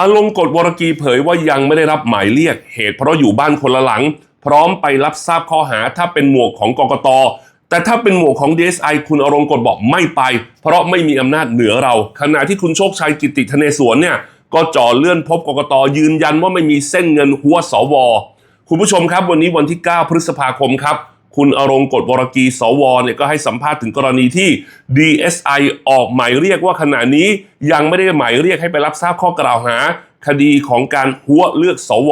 อลงกฎวรกีเผยว่ายังไม่ได้รับหมายเรียกเหตุเพราะอยู่บ้านคนละหลัง พร้อมไปรับทราบข้อหาถ้าเป็นหมวกของกกต แต่ถ้าเป็นหมวกของ DSI คุณอรงกฎบอกไม่ไป เพราะไม่มีอำนาจเหนือเรา ขณะที่คุณโชคชัยกิติธเนศวรเนี่ยก็จ่อเลื่อนพบกกตยืนยันว่าไม่มีเส้นเงินหัวสว คุณผู้ชมครับวันนี้วันที่ 9 พฤษภาคมครับ คุณอรงกฎวรกีสวเนี่ยก็ให้สัมภาษณ์ถึงกรณีที่ DSI ออกหมายเรียกว่าขณะนี้ยังไม่ได้หมายเรียกให้ไปรับทราบข้อกล่าวหา คดีของการหัวเลือกสว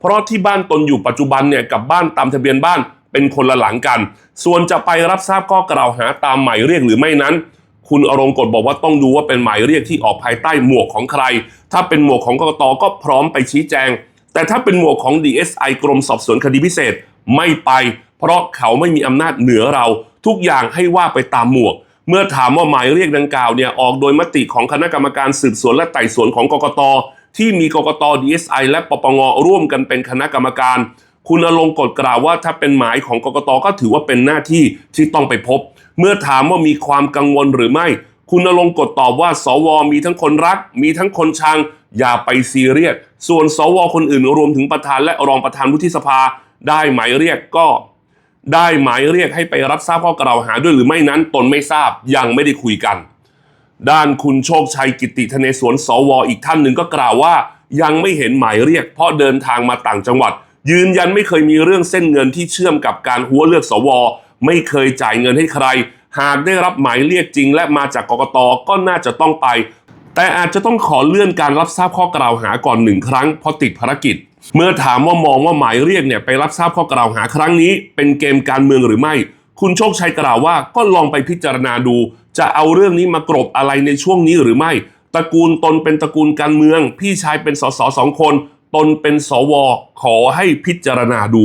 เพราะที่บ้านตนอยู่ปัจจุบันเนี่ยกับบ้านตามทะเบียนบ้านเป็นคนละหลังกัน ส่วนจะไปรับทราบข้อกล่าวหาตามหมายเรียกหรือไม่นั้น คุณอรงกฎบอกว่าต้องดูว่าเป็นหมายเรียกที่ออกภายใต้หมวกของใคร ถ้าเป็นหมวกของกกตก็พร้อมไปชี้แจง แต่ถ้าเป็นหมวกของ DSI กรมสอบสวนคดีพิเศษไม่ไป เพราะเขาไม่มีอำนาจเหนือเราทุกอย่างให้ว่าไปตามหมวก เมื่อถามว่าหมายเรียกดังกล่าวเนี่ยออกโดยมติของคณะกรรมการสืบสวนและไต่สวนของกกต ที่มีกกต DSI และปปงร่วมกันเป็นคณะกรรมการ คุณอลงกฎกล่าวว่าถ้าเป็นหมายของกกตก็ถือว่าเป็นหน้าที่ที่ต้องไปพบ เมื่อถามว่ามีความกังวลหรือไม่ คุณอลงกฎตอบว่า สว มีทั้งคนรัก มีทั้งคนชัง อย่าไปซีเรียสส่วนสวคนอื่นรวมถึงประธานและรองประธานวุฒิสภา ได้หมายเรียกก็ ได้หมายเรียกให้ไปรับทราบข้อกล่าวหาด้วยหรือไม่นั้นตนไม่ทราบยังไม่ได้คุยกัน ด้านคุณโชคชัยกิติธเนศวรสวอีกท่านหนึ่งก็กล่าวว่า ยังไม่เห็นหมายเรียก เพราะเดินทางมาต่างจังหวัด ยืนยันไม่เคยมีเรื่องเส้นเงินที่เชื่อมกับการหัวเลือกสว ไม่เคยจ่ายเงินให้ใคร หากได้รับหมายเรียกจริงและมาจากกกตก็น่าจะต้องไป แต่อาจจะต้องขอเลื่อนการรับทราบข้อกล่าวหาก่อนหนึ่งครั้งเพราะติดภารกิจ เมื่อถามว่ามองว่าหมายเรียกเนี่ยไปรับทราบข้อกล่าวหาครั้งนี้ เป็นเกมการเมืองหรือไม่ คุณโชคชัยกล่าวว่าก็ลองไปพิจารณาดู จะเอาเรื่องนี้มากรบอะไรในช่วงนี้หรือไม่ตระกูลตนเป็นตระกูลการเมือง พี่ชายเป็นสสสองคน ตนเป็นสวขอให้พิจารณาดู